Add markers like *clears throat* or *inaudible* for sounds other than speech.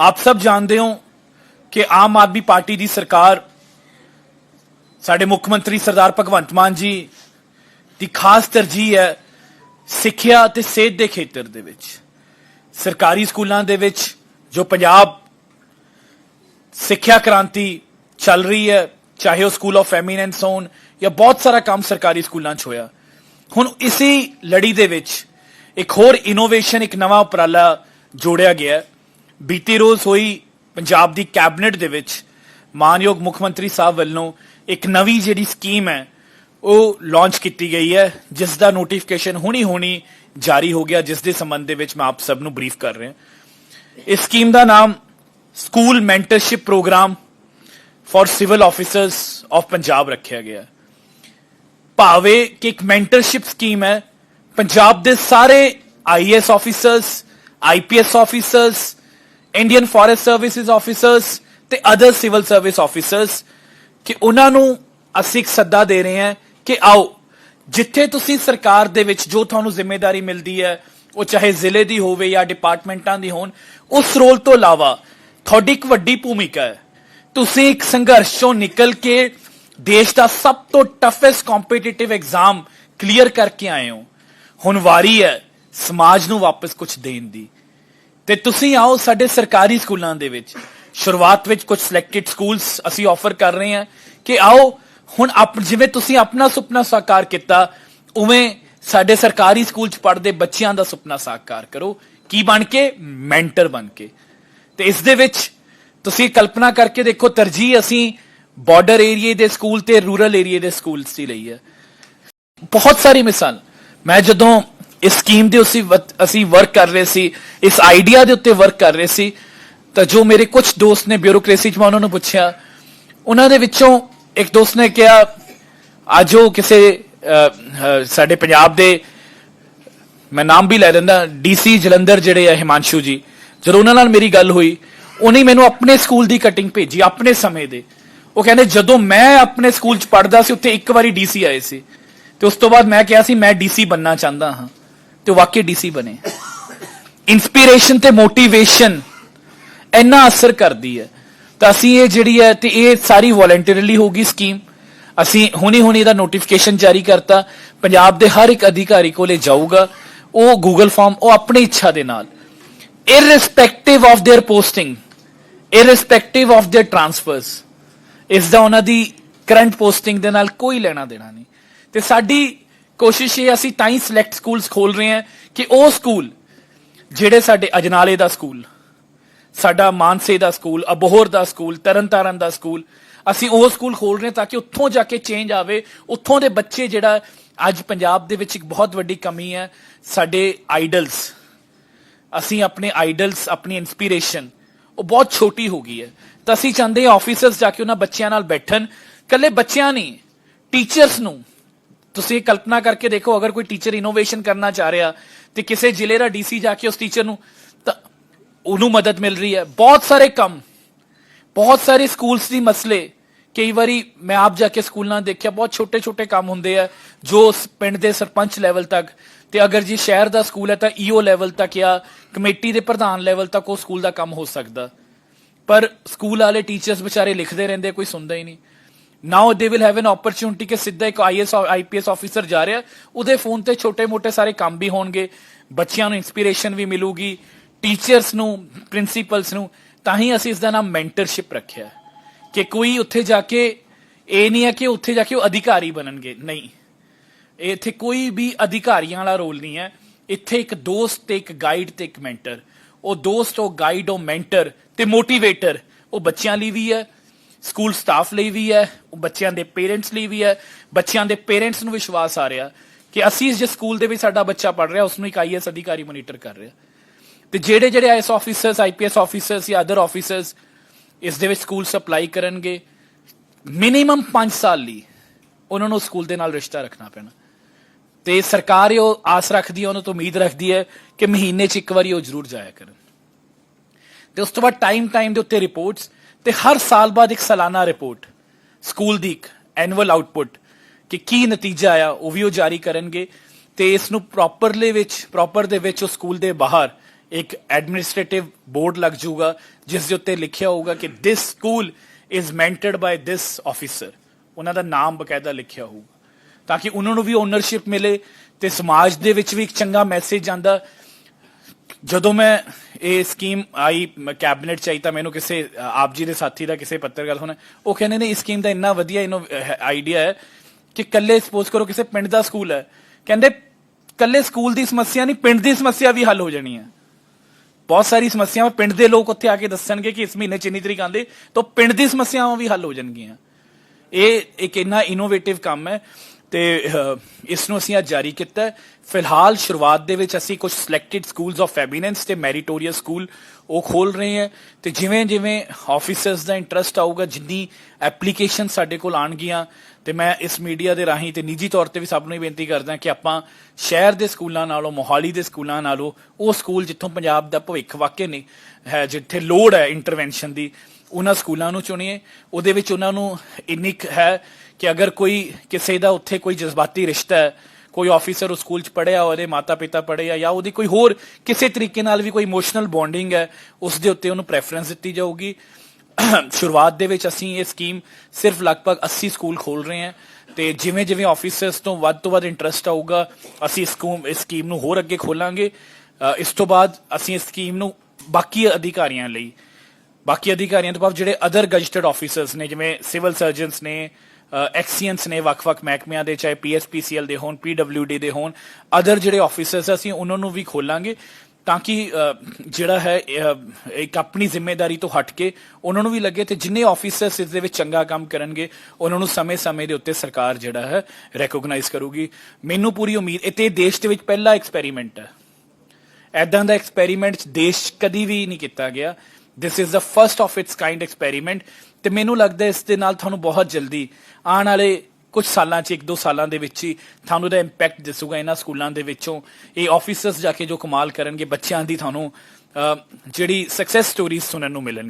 ਆਪ ਸਭ ਜਾਣਦੇ ਹੋ ਕਿ ਆਮ ਆਦਮੀ ਪਾਰਟੀ ਦੀ ਸਰਕਾਰ ਸਾਡੇ ਮੁੱਖ ਮੰਤਰੀ ਸਰਦਾਰ ਭਗਵੰਤ ਮਾਨ ਜੀ ਦੀ ਖਾਸ ਤਰਜੀਹ ਹੈ ਸਿੱਖਿਆ ਅਤੇ ਸਿਹਤ ਦੇ ਖੇਤਰ ਦੇ ਵਿੱਚ ਸਰਕਾਰੀ ਸਕੂਲਾਂ ਦੇ ਵਿੱਚ ਜੋ ਪੰਜਾਬ ਸਿੱਖਿਆ ਕ੍ਰਾਂਤੀ ਚੱਲ ਰਹੀ ਹੈ, ਚਾਹੇ ਉਹ ਸਕੂਲ ਆਫ ਐਮੀਨੈਂਸ ਹੋਣ ਜਾਂ ਬਹੁਤ ਸਾਰਾ ਕੰਮ ਸਰਕਾਰੀ ਸਕੂਲਾਂ 'ਚ ਹੋਇਆ ਹੁਣ ਇਸੇ ਲੜੀ ਦੇ ਵਿੱਚ ਇੱਕ ਹੋਰ ਇਨੋਵੇਸ਼ਨ ਇੱਕ ਨਵਾਂ ਉਪਰਾਲਾ ਜੋੜਿਆ ਗਿਆ ਹੈ। ਬੀਤੀ ਰੋਜ਼ ਹੋਈ ਪੰਜਾਬ ਦੀ ਕੈਬਨਿਟ ਦੇ ਵਿੱਚ ਮਾਨਯੋਗ ਮੁੱਖ ਮੰਤਰੀ ਸਾਹਿਬ ਵੱਲੋਂ ਇੱਕ ਨਵੀਂ ਜਿਹੜੀ ਸਕੀਮ ਹੈ, ਉਹ ਲਾਂਚ ਕੀਤੀ ਗਈ ਹੈ ਜਿਸ ਦਾ ਨੋਟੀਫਿਕੇਸ਼ਨ ਹੁਣੀ ਹੁਣੀ ਜਾਰੀ ਹੋ ਗਿਆ ਜਿਸ ਦੇ ਸੰਬੰਧ ਦੇ ਵਿੱਚ ਮੈਂ ਆਪ ਸਭ ਨੂੰ ਬਰੀਫ ਕਰ ਰਿਹਾ ਇਸ ਸਕੀਮ ਦਾ ਨਾਮ school mentorship programme for civil officers of Punjab ਰੱਖਿਆ ਗਿਆ ਹੈ। ਭਾਵੇਂ ਕਿ ਇੱਕ ਮੈਂਟਰਸ਼ਿਪ ਸਕੀਮ ਹੈ, ਪੰਜਾਬ ਦੇ ਸਾਰੇ IAS officers IPS officers Indian forest services officers ਤੇ ਅਦਰ ਸਿਵਲ ਸਰਵਿਸ ਆਫੀਸਰਸ ਕਿ ਉਹਨਾਂ ਨੂੰ ਅਸੀਂ ਇੱਕ ਸੱਦਾ ਦੇ ਰਹੇ ਹਾਂ ਕਿ ਆਓ, ਜਿੱਥੇ ਤੁਸੀਂ ਸਰਕਾਰ ਦੇ ਵਿੱਚ ਜੋ ਤੁਹਾਨੂੰ ਜ਼ਿੰਮੇਵਾਰੀ ਮਿਲਦੀ ਹੈ, ਉਹ ਚਾਹੇ ਜ਼ਿਲ੍ਹੇ ਦੀ ਹੋਵੇ ਜਾਂ ਡਿਪਾਰਟਮੈਂਟਾਂ ਦੀ ਹੋਣ, ਉਸ ਰੋਲ ਤੋਂ ਇਲਾਵਾ ਤੁਹਾਡੀ ਇੱਕ ਵੱਡੀ ਭੂਮਿਕਾ ਹੈ। ਤੁਸੀਂ ਇੱਕ ਸੰਘਰਸ਼ ਚੋਂ ਨਿਕਲ ਕੇ ਦੇਸ਼ ਦਾ ਸਭ ਤੋਂ ਟਫੈਸਟ ਕੰਪੀਟੀਟਿਵ ਐਗਜ਼ਾਮ ਕਲੀਅਰ ਕਰਕੇ ਆਏ ਹੋ। ਹੁਣ ਵਾਰੀ ਹੈ ਸਮਾਜ ਨੂੰ ਵਾਪਸ ਕੁਝ ਦੇਣ ਦੀ। ਤੇ ਤੁਸੀਂ ਆਓ ਸਾਡੇ ਸਰਕਾਰੀ ਸਕੂਲਾਂ ਦੇ ਵਿੱਚ। ਸ਼ੁਰੂਆਤ ਵਿੱਚ ਕੁਝ ਸਿਲੈਕਟਡ ਸਕੂਲਸ ਅਸੀਂ ਆਫਰ ਕਰ ਰਹੇ ਹਾਂ ਕਿ ਆਓ, ਹੁਣ ਆਪ ਜਿਵੇਂ ਤੁਸੀਂ ਆਪਣਾ ਸੁਪਨਾ ਸਾਕਾਰ ਕੀਤਾ, ਉਵੇਂ ਸਾਡੇ ਸਰਕਾਰੀ ਸਕੂਲ ਚ ਪੜ੍ਹਦੇ ਬੱਚਿਆਂ ਦਾ ਸੁਪਨਾ ਸਾਕਾਰ ਕਰੋ। ਕੀ ਬਣ ਕੇ? ਮੈਂਟਰ ਬਣ ਕੇ। ਤੇ ਇਸ ਦੇ ਵਿੱਚ ਤੁਸੀਂ ਕਲਪਨਾ ਕਰਕੇ ਦੇਖੋ, ਤਰਜੀਹ ਅਸੀਂ ਬਾਰਡਰ ਏਰੀਏ ਦੇ ਸਕੂਲ ਤੇ ਰੂਰਲ ਏਰੀਏ ਦੇ ਸਕੂਲਸ ਦੀ ਲਈ ਹੈ। ਬਹੁਤ ਸਾਰੀ ਮਿਸਾਲ। ਮੈਂ ਜਦੋਂ ਇਸ ਸਕੀਮ ਦੇ ਉਸੇ ਵਕਤ ਅਸੀਂ ਵਰਕ ਕਰ ਰਹੇ ਸੀ, ਇਸ ਆਈਡੀਆ ਦੇ ਉੱਤੇ ਵਰਕ ਕਰ ਰਹੇ ਸੀ, ਤਾਂ ਜੋ ਮੇਰੇ ਕੁਝ ਦੋਸਤ ਨੇ ਬਿਊਰੋਕ੍ਰੇਸੀ ਚ ਮੈਂ ਉਹਨਾਂ ਨੂੰ ਪੁੱਛਿਆ, ਉਹਨਾਂ ਦੇ ਵਿੱਚੋਂ ਇੱਕ ਦੋਸਤ ਨੇ ਕਿਹਾ, ਅੱਜ ਉਹ ਕਿਸੇ ਸਾਡੇ ਪੰਜਾਬ ਦੇ, ਮੈਂ ਨਾਮ ਵੀ ਲੈ ਦਿੰਦਾ ਡੀਸੀ ਜਲੰਧਰ ਜਿਹੜੇ ਆ ਹਿਮਾਂਸ਼ੂ ਜੀ, ਜਦੋਂ ਉਹਨਾਂ ਨਾਲ ਮੇਰੀ ਗੱਲ ਹੋਈ, ਉਹਨੇ ਮੈਨੂੰ ਆਪਣੇ ਸਕੂਲ ਦੀ ਕਟਿੰਗ ਭੇਜੀ, ਆਪਣੇ ਸਮੇਂ ਦੇ। ਉਹ ਕਹਿੰਦੇ, ਜਦੋਂ ਮੈਂ ਆਪਣੇ ਸਕੂਲ ਚ ਪੜ੍ਹਦਾ ਸੀ, ਉੱਥੇ ਇੱਕ ਵਾਰੀ ਡੀਸੀ ਆਏ ਸੀ। ਤੇ ਉਸ ਤੋਂ ਬਾਅਦ ਮੈਂ ਕਿਹਾ ਸੀ, ਮੈਂ ਡੀਸੀ ਬੰਨਾ ਚਾਹੁੰਦਾ ਹਾਂ। ਤੇ ਉਹ ਵਾਕਈ ਡੀਸੀ ਬਣੇ। ਇਨਸਪੀਰੇਸ਼ਨ ਤੇ ਮੋਟੀਵੇਸ਼ਨ ਇੰਨਾ ਅਸਰ ਕਰਦੀ ਹੈ। ਤਾਂ ਅਸੀਂ ਇਹ ਜਿਹੜੀ ਹੈ ਤੇ ਇਹ ਸਾਰੀ ਵੋਲੰਟਰੀਲੀ ਹੋਗੀ ਸਕੀਮ ਅਸੀਂ ਹੁਣੀ ਹੁਣੀ ਦਾ ਨੋਟੀਫਿਕੇਸ਼ਨ ਜਾਰੀ ਕਰਤਾ। ਪੰਜਾਬ ਦੇ ਹਰ ਇੱਕ ਅਧਿਕਾਰੀ ਕੋਲੇ ਜਾਊਗਾ। ਉਹ ਗੂਗਲ ਫਾਰਮ ਉਹ ਆਪਣੀ ਇੱਛਾ ਦੇ ਨਾਲ। Irrespective of their posting, irrespective of their transfers, ਇਸ ਦਾ ਉਹਨਾਂ ਦੀ ਕਰੰਟ ਪੋਸਟਿੰਗ ਦੇ ਨਾਲ ਕੋਈ ਲੈਣਾ ਦੇਣਾ ਨਹੀਂ। ਤੇ ਸਾਡੀ ਕੋਸ਼ਿਸ਼ ਇਹ ਅਸੀਂ ਤਾਂ ਹੀ ਸਿਲੈਕਟ ਸਕੂਲਸ ਖੋਲ ਰਹੇ ਹਾਂ ਕਿ ਉਹ ਸਕੂਲ ਜਿਹੜੇ ਸਾਡੇ ਅਜਨਾਲੇ ਦਾ ਸਕੂਲ ਸਾਡਾ ਮਾਨਸੇ ਦਾ ਸਕੂਲ ਅਬੋਹਰ ਦਾ ਸਕੂਲ ਤਰਨਤਾਰਨ ਦਾ ਸਕੂਲ ਅਸੀਂ ਉਹ ਸਕੂਲ ਖੋਲ ਰਹੇ ਹਾਂ ਤਾਂ ਕਿ ਉੱਥੋਂ ਜਾ ਕੇ ਚੇਂਜ ਆਵੇ। ਉੱਥੋਂ ਦੇ ਬੱਚੇ ਜਿਹੜਾ ਅੱਜ ਪੰਜਾਬ ਦੇ ਵਿੱਚ ਇੱਕ ਬਹੁਤ ਵੱਡੀ ਕਮੀ ਹੈ, ਸਾਡੇ ਆਈਡਲਸ ਅਸੀਂ ਆਪਣੇ ਆਈਡਲਸ ਆਪਣੀ ਇਨਸਪੀਰੇਸ਼ਨ ਉਹ ਬਹੁਤ ਛੋਟੀ ਹੋ ਗਈ ਹੈ। ਤਾਂ ਅਸੀਂ ਚਾਹੁੰਦੇ ਹਾਂ ਆਫੀਸਰਸ ਜਾ ਕੇ ਉਹਨਾਂ ਬੱਚਿਆਂ ਨਾਲ ਬੈਠਣ। ਕੱਲੇ ਬੱਚਿਆਂ ਨਹੀਂ ਟੀਚਰਸ ਨੂੰ ਤੁਸੀਂ ਕਲਪਨਾ ਕਰਕੇ ਦੇਖੋ, ਅਗਰ ਕੋਈ ਟੀਚਰ ਇਨੋਵੇਸ਼ਨ ਕਰਨਾ ਚਾਹ ਰਿਹਾ ਤੇ ਕਿਸੇ ਜ਼ਿਲ੍ਹੇ ਦਾ ਡੀਸੀ ਜਾ ਕੇ ਉਸ ਟੀਚਰ ਨੂੰ ਤਾਂ ਉਹਨੂੰ ਮਦਦ ਮਿਲ ਰਹੀ ਹੈ। ਬਹੁਤ ਸਾਰੇ ਕੰਮ, ਬਹੁਤ ਸਾਰੇ ਸਕੂਲਸ ਦੀ ਮਸਲੇ, ਕਈ ਵਾਰੀ ਮੈਂ ਆਪ ਜਾ ਕੇ ਸਕੂਲਾਂ ਦੇਖਿਆ, ਬਹੁਤ ਛੋਟੇ ਛੋਟੇ ਕੰਮ ਹੁੰਦੇ ਆ, ਜੋ ਉਸ ਪਿੰਡ ਦੇ ਸਰਪੰਚ ਲੈਵਲ ਤੱਕ ਤੇ ਅਗਰ ਜੀ ਸ਼ਹਿਰ ਦਾ ਸਕੂਲ ਹੈ ਤਾਂ ਈਓ ਲੈਵਲ ਤੱਕ ਜਾਂ ਕਮੇਟੀ ਦੇ ਪ੍ਰਧਾਨ ਲੈਵਲ ਤੱਕ ਉਹ ਸਕੂਲ ਦਾ ਕੰਮ ਹੋ ਸਕਦਾ। ਪਰ ਸਕੂਲ ਵਾਲੇ ਟੀਚਰਸ ਵਿਚਾਰੇ ਲਿਖਦੇ ਰਹਿੰਦੇ, ਕੋਈ ਸੁਣਦਾ ਹੀ ਨਹੀਂ। ਨਾਓ they will have an opportunity ਕਿ ਸਿੱਧਾ ਇੱਕ ਆਈਐਸ ਆਈਪੀਐਸ ਆਫੀਸਰ ਜਾ ਰਿਹਾ ਉਹਦੇ ਫੋਨ ਤੇ ਛੋਟੇ-ਮੋਟੇ ਸਾਰੇ ਕੰਮ ਵੀ ਹੋਣਗੇ। ਬੱਚਿਆਂ ਨੂੰ ਇਨਸਪੀਰੇਸ਼ਨ ਵੀ ਮਿਲੂਗੀ। ਟੀਚਰਸ ਨੂੰ ਪ੍ਰਿੰਸੀਪਲਸ ਨੂੰ, ਤਾਂ ਹੀ ਅਸੀਂ ਇਸ ਦਾ ਨਾਮ ਮੈਂਟਰਸ਼ਿਪ ਰੱਖਿਆ ਕਿ ਕੋਈ ਉੱਥੇ ਜਾ ਕੇ, ਇਹ ਨਹੀਂ ਹੈ ਕਿ ਉੱਥੇ ਜਾ ਕੇ ਉਹ ਅਧਿਕਾਰੀ ਬਣਨਗੇ। ਨਹੀਂ। ਇੱਥੇ ਕੋਈ ਵੀ ਅਧਿਕਾਰੀਆਂ ਵਾਲਾ ਰੋਲ ਨਹੀਂ ਹੈ। ਇੱਥੇ ਇੱਕ ਦੋਸਤ ਤੇ ਇੱਕ ਗਾਈਡ ਤੇ ਇੱਕ ਮੈਂਟਰ ਉਹ ਦੋਸਤ, ਉਹ ਗਾਈਡ ਉਹ ਮੈਂਟਰ ਤੇ ਮੋਟੀਵੇਟਰ ਉਹ ਬੱਚਿਆਂ ਲਈ ਵੀ ਹੈ। ਸਕੂਲ ਸਟਾਫ ਲਈ ਵੀ ਹੈ, ਬੱਚਿਆਂ ਦੇ ਪੇਰੈਂਟਸ ਲਈ ਵੀ ਹੈ, ਬੱਚਿਆਂ ਦੇ ਪੇਰੈਂਟਸ ਨੂੰ ਵਿਸ਼ਵਾਸ ਆ ਰਿਹਾ ਕਿ ਅਸੀਂ ਜਿਸ ਸਕੂਲ ਦੇ ਵਿੱਚ ਸਾਡਾ ਬੱਚਾ ਪੜ ਰਿਹਾ ਉਸ ਨੂੰ ਇੱਕ ਆਈਐਸ ਅਧਿਕਾਰੀ ਮੋਨੀਟਰ ਕਰ ਰਿਹਾ। ਤੇ ਜਿਹੜੇ ਜਿਹੜੇ ਆਈਐਸ ਆਫੀਸਰਸ ਆਈਪੀਐਸ ਆਫੀਸਰਸ ਜਾਂ ਅਦਰ ਆਫੀਸਰਸ ਇਸ ਦੇ ਵਿੱਚ ਸਕੂਲ ਸਪਲਾਈ ਕਰਨਗੇ, ਮਿਨੀਮਮ 5 ਸਾਲ ਲਈ ਉਹਨਾਂ ਨੂੰ ਸਕੂਲ ਦੇ ਨਾਲ ਰਿਸ਼ਤਾ ਰੱਖਣਾ ਪੈਣਾ। ਤੇ ਸਰਕਾਰ ਇਹ ਆਸ ਰੱਖਦੀ ਹੈ, ਉਹਨਾਂ ਤੋਂ ਉਮੀਦ ਰੱਖਦੀ ਹੈ ਕਿ ਮਹੀਨੇ 'ਚ ਇੱਕ ਵਾਰੀ ਉਹ ਜ਼ਰੂਰ ਜਾਇਆ ਕਰਨ। ਤੇ ਉਸ ਤੋਂ ਬਾਅਦ ਟਾਈਮ ਟਾਈਮ ਦੇ ਉੱਤੇ ਰਿਪੋਰਟਸ ਤੇ ਹਰ ਸਾਲ ਬਾਅਦ ਇੱਕ ਸਾਲਾਨਾ ਰਿਪੋਰਟ, ਸਕੂਲ ਦੀ ਇੱਕ ਐਨੂਅਲ ਆਊਟਪੁੱਟ ਕਿ ਕੀ ਨਤੀਜਾ ਆਇਆ, ਉਹ ਵੀ ਉਹ ਜਾਰੀ ਕਰਨਗੇ ਤੇ ਇਸ ਨੂੰ ਪ੍ਰੋਪਰਲੀ ਵਿੱਚ ਪ੍ਰੋਪਰ ਦੇ ਵਿੱਚ ਉਹ ਸਕੂਲ ਦੇ ਬਾਹਰ ਇੱਕ ਐਡਮਿਨਿਸਟ੍ਰੇਟਿਵ ਬੋਰਡ ਲੱਗ ਜਾਊਗਾ, ਜਿਸ ਦੇ ਉੱਤੇ ਲਿਖਿਆ ਹੋਊਗਾ ਕਿ this school is mentored by this officer ਉਹਨਾਂ ਦਾ ਨਾਮ ਬਕਾਇਦਾ ਲਿਖਿਆ ਹੋਊਗਾ। ਤਾਂ ਕਿ ਉਹਨਾਂ ਨੂੰ ਵੀ ਓਨਰਸ਼ਿਪ ਮਿਲੇ ਤੇ ਸਮਾਜ ਦੇ ਵਿੱਚ ਵੀ ਇੱਕ ਚੰਗਾ ਮੈਸੇਜ ਜਾਂਦਾ ਜਦੋਂ ਮੈਂ ਇਹ ਸਕੀਮ ਆਈ ਕੈਬਨਿਟ ਚ ਤਾਂ ਮੈਨੂੰ ਕਿਸੇ ਆਪ ਜੀ ਦੇ ਸਾਥੀ ਦਾ ਕਿਸੇ ਪੱਤਰਕਾਰ ਹੋਣਾ ਉਹ ਕਹਿੰਦੇ ਨੇ, ਇਸ ਸਕੀਮ ਦਾ ਇੰਨਾ ਵਧੀਆ ਇਨੋ ਆਈਡੀਆ ਹੈ ਕਿ ਕੱਲੇ ਸਪੋਜ਼ ਕਰੋ ਕਿਸੇ ਪਿੰਡ ਦਾ ਸਕੂਲ ਹੈ। ਕਹਿੰਦੇ ਕੱਲੇ ਸਕੂਲ ਦੀ ਸਮੱਸਿਆ ਨਹੀਂ, ਪਿੰਡ ਦੀ ਸਮੱਸਿਆ ਵੀ ਹੱਲ ਹੋ ਜਾਣੀ ਹੈ। ਬਹੁਤ ਸਾਰੀ ਸਮੱਸਿਆਵਾਂ ਪਿੰਡ ਦੇ ਲੋਕ ਉੱਥੇ ਆ ਕੇ ਦੱਸਣਗੇ ਕਿ ਇਸ ਮਹੀਨੇ ਚ ਇੰਨੀ ਤਰੀਕ ਆਉਂਦੇ, ਤਾਂ ਪਿੰਡ ਦੀ ਸਮੱਸਿਆਵਾਂ ਵੀ ਹੱਲ ਹੋ ਜਾਣਗੀਆਂ। ਇਹ ਇੱਕ ਇੰਨਾ ਇਨੋਵੇਟਿਵ ਕੰਮ ਹੈ। ਤੇ ਇਸ ਨੂੰ ਅਸੀਂ ਅੱਜ ਜਾਰੀ ਕੀਤਾ ਹੈ। ਫਿਲਹਾਲ ਸ਼ੁਰੂਆਤ ਦੇ ਵਿੱਚ ਅਸੀਂ ਕੁਝ ਸਿਲੈਕਟਡ ਸਕੂਲਸ ਆਫ ਐਬੀਨੈਂਸ ਤੇ ਮੈਰੀਟੋਰੀਅਸ ਸਕੂਲ ਉਹ ਖੋਲ ਰਹੇ ਹਾਂ। ਤੇ ਜਿਵੇਂ ਜਿਵੇਂ ਆਫੀਸਰਸ ਦਾ ਇੰਟਰਸਟ ਆਊਗਾ, ਜਿੰਨੀ ਐਪਲੀਕੇਸ਼ਨ ਸਾਡੇ ਕੋਲ ਆਣਗੀਆਂ ਤੇ ਮੈਂ ਇਸ ਮੀਡੀਆ ਦੇ ਰਾਹੀਂ ਤੇ ਨਿੱਜੀ ਤੌਰ ਤੇ ਵੀ ਸਭ ਨੂੰ ਹੀ ਬੇਨਤੀ ਕਰਦਾ ਕਿ ਆਪਾਂ ਸ਼ਹਿਰ ਦੇ ਸਕੂਲਾਂ ਨਾਲੋਂ, ਮੋਹਾਲੀ ਦੇ ਸਕੂਲਾਂ ਨਾਲੋਂ, ਉਹ ਸਕੂਲ ਜਿੱਥੋਂ ਪੰਜਾਬ ਦਾ ਭਵਿੱਖ ਵਾਕਿਆ ਨਹੀਂ ਹੈ, ਜਿੱਥੇ ਲੋੜ ਹੈ ਇੰਟਰਵੈਂਸ਼ਨ ਦੀ, ਉਹਨਾਂ ਸਕੂਲਾਂ ਨੂੰ ਚੁਣੀਏ। ਉਹਦੇ ਵਿੱਚ ਉਹਨਾਂ ਨੂੰ ਇੰਨੀ ਕੁ ਹੈ ਕਿ ਅਗਰ ਕੋਈ ਕਿਸੇ ਦਾ ਉੱਥੇ ਕੋਈ ਜਜ਼ਬਾਤੀ ਰਿਸ਼ਤਾ ਹੈ, ਕੋਈ ਆਫੀਸਰ ਉਸ ਸਕੂਲ ਚ ਪੜਿਆ ਉਹਦੇ ਮਾਤਾ ਪਿਤਾ ਪੜ੍ਹੇ ਜਾਂ ਉਹਦੀ ਕੋਈ ਹੋਰ ਕਿਸੇ ਤਰੀਕੇ ਨਾਲ ਵੀ ਕੋਈ ਇਮੋਸ਼ਨਲ ਬੌਂਡਿੰਗ ਹੈ, ਉਸ ਦੇ ਉੱਤੇ ਉਹਨੂੰ ਪ੍ਰੈਫਰੈਂਸ ਦਿੱਤੀ ਜਾਊਗੀ। *clears throat* ਸ਼ੁਰੂਆਤ ਦੇ ਵਿੱਚ ਅਸੀਂ ਇਹ ਸਕੀਮ ਸਿਰਫ ਲਗਭਗ 80 ਸਕੂਲ ਖੋਲ ਰਹੇ ਹਾਂ ਤੇ ਜਿਵੇਂ ਜਿਵੇਂ ਆਫੀਸਰਸ ਤੋਂ ਵੱਧ ਤੋਂ ਵੱਧ ਇੰਟਰਸਟ ਆਊਗਾ, ਅਸੀਂ ਇਸ ਸਕੂਮ ਇਸ ਸਕੀਮ ਨੂੰ ਹੋਰ ਅੱਗੇ ਖੋਲਾਂਗੇ। ਇਸ ਤੋਂ ਬਾਅਦ ਅਸੀਂ ਇਸ ਸਕੀਮ ਨੂੰ ਬਾਕੀ ਅਧਿਕਾਰੀਆਂ ਲਈ, ਬਾਕੀ ਅਧਿਕਾਰੀਆਂ ਤੋਂ ਬਾਅਦ ਜਿਹੜੇ ਅਦਰ ਗਜਟਡ ਆਫੀਸਰਸ ਨੇ, ਜਿਵੇਂ ਸਿਵਲ ਸਰਜਨਸ ਨੇ ਐਕਸੀਐਂਸ ਨੇ ਵੱਖ-ਵੱਖ ਮਹਿਕਮਿਆਂ ਦੇ, ਚਾਹੇ ਪੀਐਸਪੀਸੀਐਲ ਦੇ ਹੋਣ ਪੀਡਬਲਯੂਡੀ ਦੇ ਹੋਣ ਅਦਰ ਜਿਹੜੇ ਆਫਿਸਰਸ ਅਸੀਂ ਉਹਨਾਂ ਨੂੰ ਵੀ ਖੋਲਾਂਗੇ ਤਾਂ ਕਿ ਜਿਹੜਾ ਹੈ ਇੱਕ ਆਪਣੀ ਜ਼ਿੰਮੇਵਾਰੀ ਤੋਂ ਹਟ ਕੇ ਉਹਨਾਂ ਨੂੰ ਵੀ ਲੱਗੇ ਤੇ ਜਿੰਨੇ ਆਫੀਸਰਸ ਇਸ ਦੇ ਵਿੱਚ ਚੰਗਾ ਕੰਮ ਕਰਨਗੇ, ਉਹਨਾਂ ਨੂੰ ਸਮੇਂ-ਸਮੇਂ ਦੇ ਉੱਤੇ ਸਰਕਾਰ ਜਿਹੜਾ ਹੈ ਰੈਕੋਗਨਾਈਜ਼ ਕਰੂਗੀ। ਮੈਨੂੰ ਪੂਰੀ ਉਮੀਦ, ਇਹ ਤੇ ਦੇਸ਼ ਦੇ ਵਿੱਚ ਪਹਿਲਾ ਐਕਸਪੈਰੀਮੈਂਟ ਹੈ। ਐਦਾਂ ਦਾ ਐਕਸਪੈਰੀਮੈਂਟ ਦੇਸ਼ ਕਦੀ ਵੀ ਨਹੀਂ ਕੀਤਾ ਗਿਆ। This is the first of its kind experiment ਤੇ ਮੈਨੂੰ ਲੱਗਦਾ ਇਸ ਦੇ ਨਾਲ ਤੁਹਾਨੂੰ ਬਹੁਤ ਜਲਦੀ ਆਉਣ ਵਾਲੇ ਕੁਝ ਸਾਲਾਂ 'ਚ, ਇੱਕ ਦੋ ਸਾਲਾਂ ਦੇ ਵਿੱਚ ਹੀ ਤੁਹਾਨੂੰ ਦਾ ਇੰਪੈਕਟ ਦਿਸੂਗਾ ਇਹਨਾਂ ਸਕੂਲਾਂ ਦੇ ਵਿੱਚੋਂ। ਇਹ ਆਫੀਸਰਸ ਜਾ ਕੇ ਜੋ ਕਮਾਲ ਕਰਨਗੇ, ਬੱਚਿਆਂ ਦੀ ਤੁਹਾਨੂੰ ਜਿਹੜੀ ਸਕਸੈਸ ਸਟੋਰੀਜ਼ ਸੁਣਨ ਨੂੰ ਮਿਲਣਗੀ